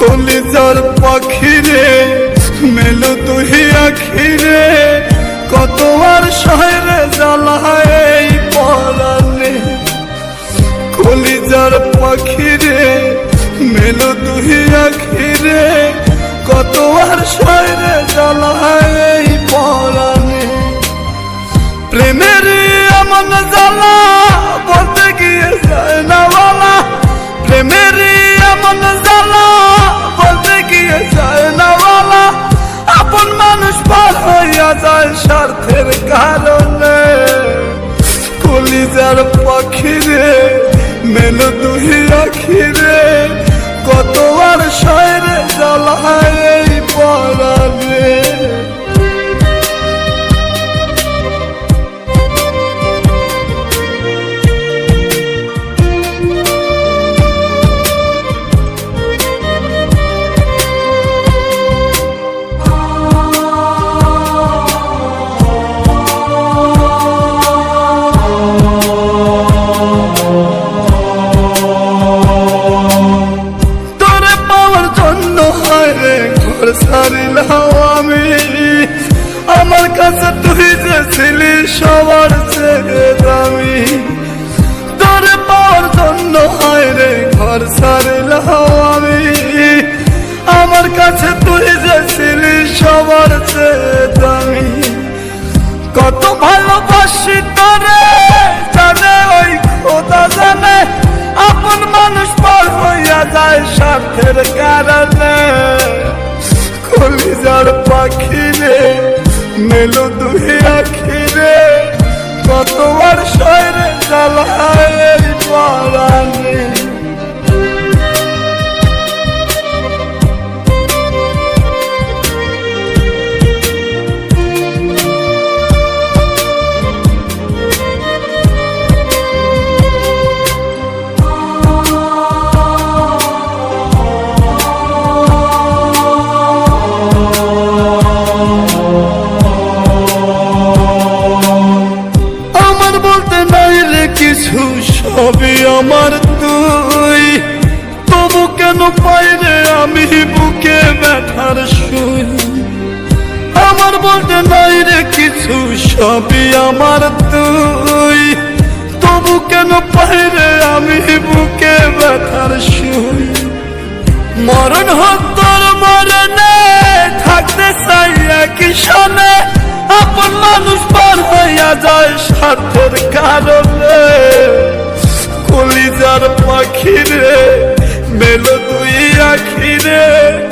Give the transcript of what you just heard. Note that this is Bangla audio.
কলিজার পাখিরে, মেল তুহি আখিরে, কত আর শহরে জ্বালায় পরানে কলিজার পাখিরে, মেল তুহি আখিরে, কত আর শহরে কলিজার পাখিরে মেলো দুহি আখিরে কত আর শহরে কাছে তুই যে ছিলি সবার চেয়ে দামি। তোরে পাওয়ার জন্য হয় রে, ঘর সারিলাম আমি আমার কাছে তুই যে ছিলি সবার চেয়ে দামি। কত ভালোবাসি তোরে, জানে ওই খোদা জানে। আপন মানুষ পর হইয়া যায় স্বার্থের কারণে। খুলি কলিজার পাখি রে মেলো দুহি আখিরে কতবার শহরে জ্বালায় এই কিছু সবই আমার তুই। তবু কেন পাই রে আমি বুকে ব্যথার শুই আমার বলতে নাই রে কিছু সবই আমার তুই। তবু কেন পাই রে আমি বুকে ব্যথার শুই মরণ হোক তোর মরণে থাকতে চাই একই সনে যায় স্বার্থের কারণে। কলিজার পাখিরে মেলো দুই আখিরে।